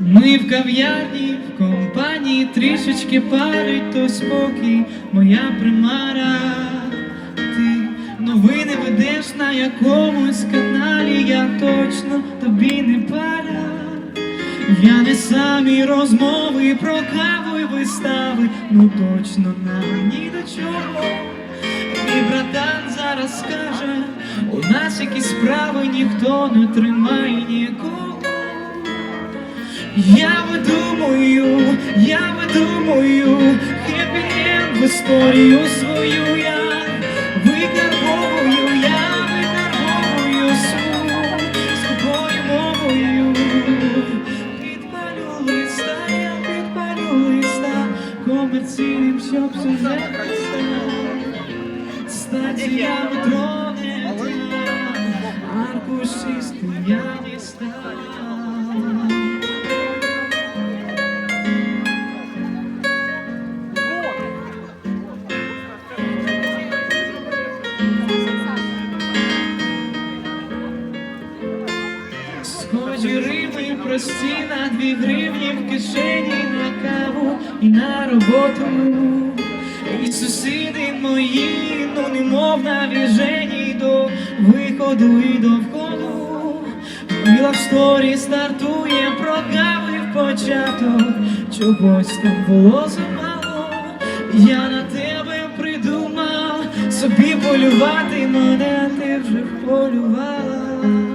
Ми в кав'ярні, в компанії трішечки парить, то спокій, моя примара. Ти новини ведеш на якомусь каналі, я точно тобі не пара. Я не самі розмови про каву і вистави, ну точно нам ні до чого. Мій братан зараз скаже, у нас якісь справи ніхто не тримає нікого. Я видумую, я видумую хеппі енд в історію свою я викарбовую, я викарбовую сум скупою мовою. Підпалю листа, я підпалю листа комерційним, щоб сюжет. Стаття метро не та, прості на дві гривні в кишені на каву і на роботу. І сусіди мої, ну немов навіжені до виходу і до входу. Мила в сторі стартує прокавив в початок. Чогось там було замало. Я на тебе придумав собі полювати, мене ти вже полювала.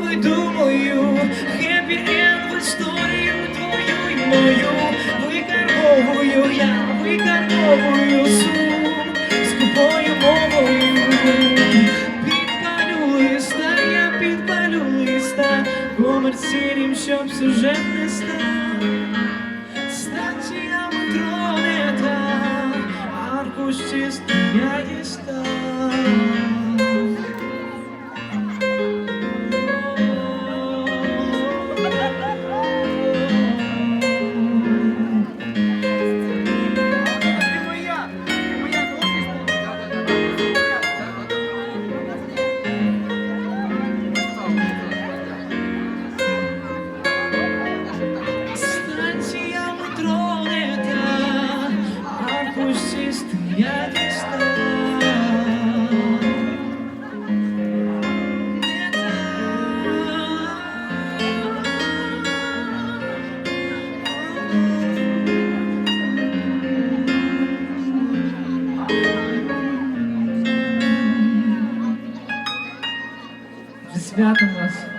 Видумую хеппі енд в історію твою і мою. Викарбовую, я викарбовую сум скупою мовою. Підпалю листа, я підпалю листа. Комерційним, щоб сюжет не став святом вас.